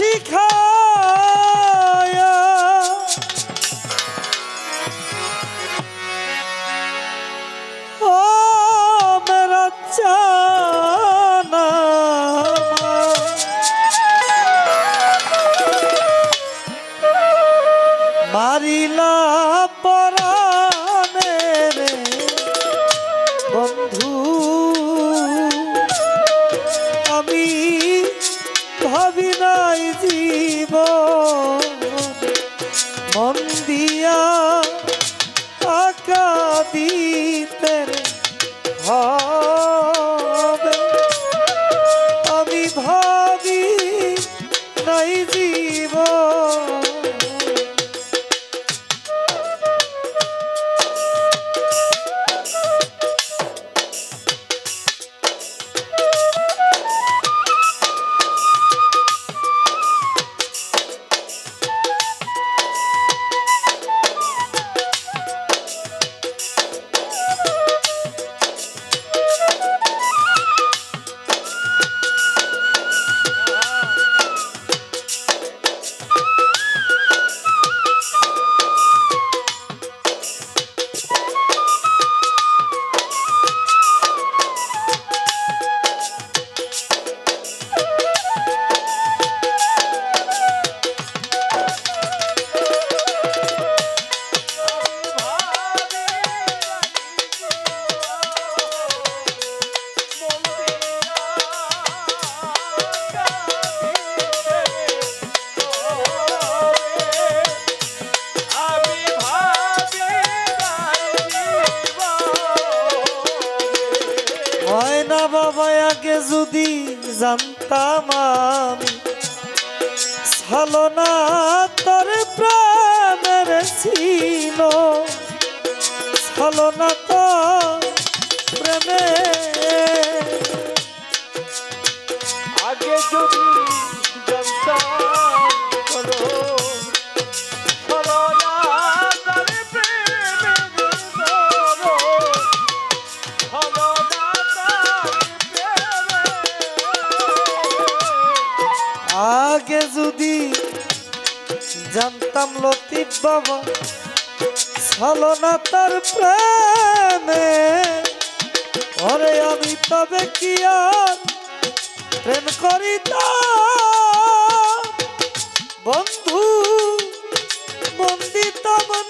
শিখায়া জীব। মন দিয়া দিতে হবে আমি ভাবি নাই জীব যদি জানতাম আমি সালনা তোর প্রাণের ছিল। ছালো বাবা ছালো না তার প্রেমে। ওরে আমি তবে কি আর প্রেম করিতাম? বন্ধু বন্দিতাম না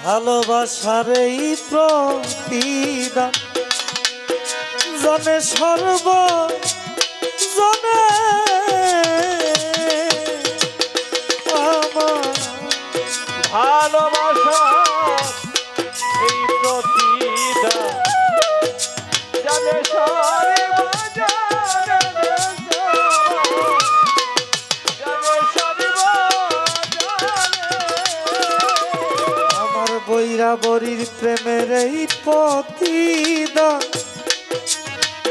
ভালোবাসার এই প্রতিদান জনে সর্ব জনে বরির প্রেমের এই পতিদা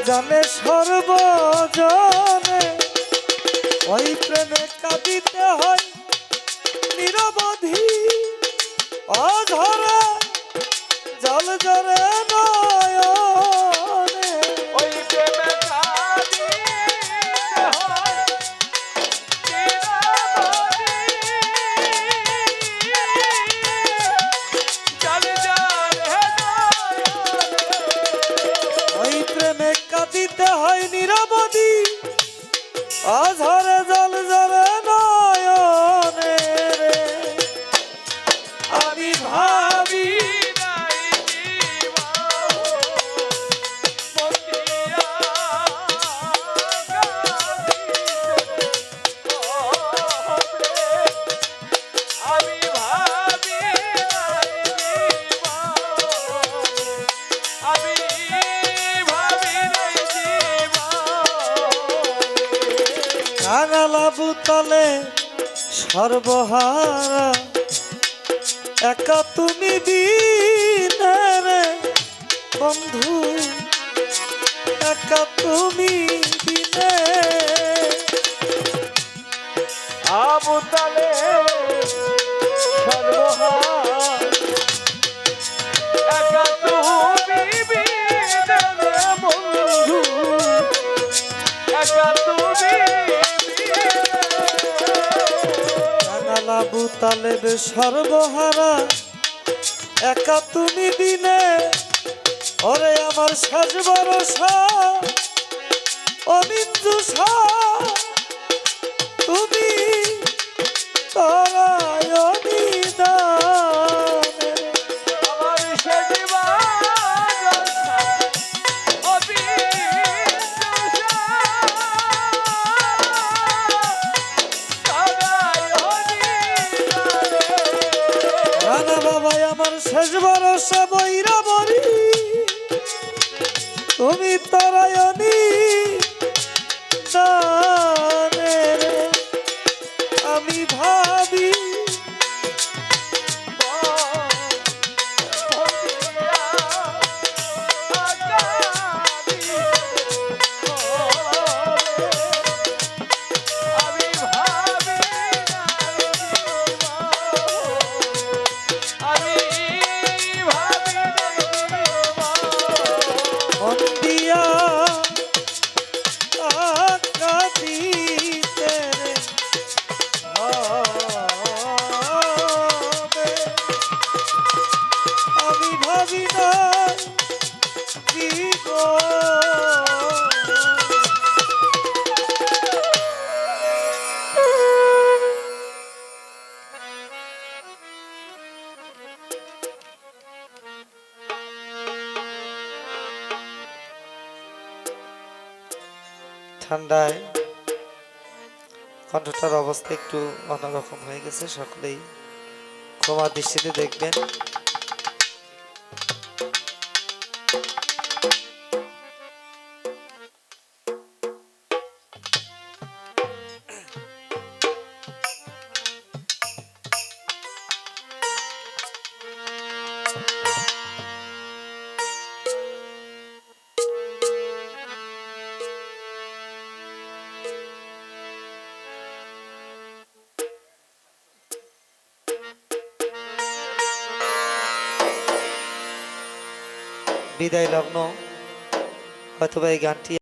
জানে সর্বজনে ওই প্রেমে কাঁদিতে হয় নিরবধি, অঝরে জল জরে নয়নে বুতালে সর্বহারা। একা তুমি বিনে বন্ধু। একা তুমি বিনে আবু জানালা বুতালে বে সর্বহারা একা তুমি দিনে ওরে আমার সাজবার অনিন্দু তুমি তরায় ভরসা বৈরা বরি তুমি তরায়নি ঠান্ডায় কণ্ঠটার অবস্থা একটু অন্যরকম হয়ে গেছে সকলেই ক্ষমা দৃষ্টিতে দেখবেন। বিদায় লগ্ন হয়তোবা এই গানটি